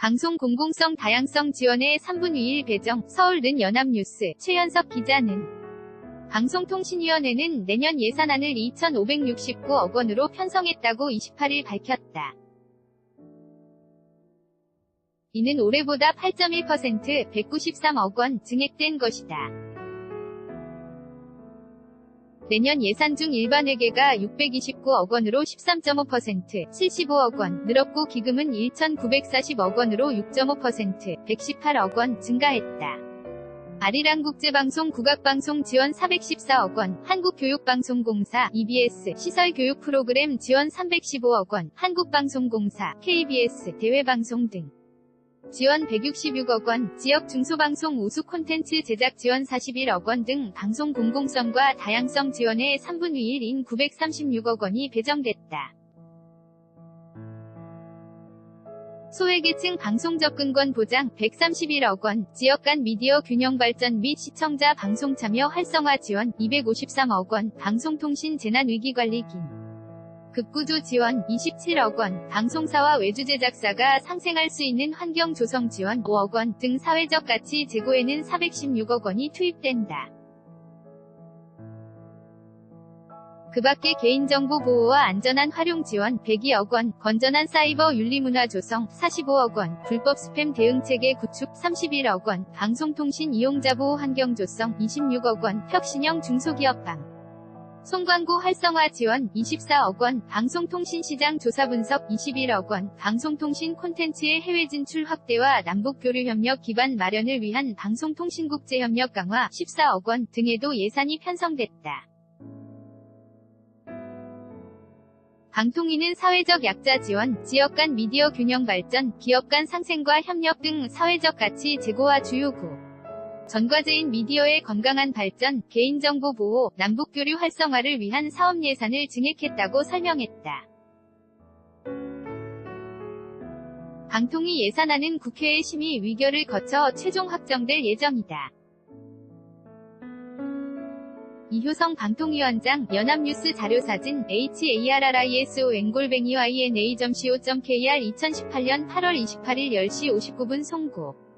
방송 공공성 다양성 지원의 3분의 1 배정, 서울는 연합뉴스, 최연석 기자는 방송통신위원회는 내년 예산안을 2,569억 원으로 편성했다고 28일 밝혔다. 이는 올해보다 8.1% 193억 원 증액된 것이다. 내년 예산 중 일반 회계가 629억 원으로 13.5% 75억 원 늘었고 기금은 1,940억 원으로 6.5% 118억 원 증가했다. 아리랑 국제방송 국악방송 지원 414억 원, 한국교육방송공사 EBS 시설교육 프로그램 지원 315억 원, 한국방송공사 KBS 대외방송 등 지원 166억 원, 지역 중소방송 우수 콘텐츠 제작 지원 41억 원 등 방송 공공성과 다양성 지원의 3분의 1인 936억 원이 배정됐다. 소외계층 방송 접근권 보장 131억 원, 지역 간 미디어 균형 발전 및 시청자 방송 참여 활성화 지원 253억 원, 방송통신 재난위기관리 긴 급구조 지원 27억 원, 방송사와 외주 제작사가 상생할 수 있는 환경 조성 지원 5억 원 등 사회적 가치 제고에는 416억 원이 투입된다. 그 밖에 개인정보 보호와 안전한 활용 지원 102억 원, 건전한 사이버 윤리문화 조성 45억 원, 불법 스팸 대응 체계 구축 31억 원, 방송통신 이용자 보호 환경 조성 26억 원, 혁신형 중소기업 방 송광고 활성화 지원 24억 원, 방송통신시장 조사 분석 21억 원, 방송통신 콘텐츠의 해외 진출 확대와 남북교류협력 기반 마련을 위한 방송통신국제협력 강화 14억 원 등에도 예산이 편성됐다. 방통위는 사회적 약자 지원, 지역 간 미디어 균형 발전, 기업 간 상생과 협력 등 사회적 가치 제고와 주요구 전과제인 미디어의 건강한 발전, 개인정보 보호, 남북교류 활성화를 위한 사업 예산을 증액했다고 설명했다. 방통위 예산안은 국회의 심의 위결을 거쳐 최종 확정될 예정이다. 이효성 방통위원장, 연합뉴스 자료사진, HARRISO 앵골뱅이 YNA.co.kr 2018년 8월 28일 10시 59분 송고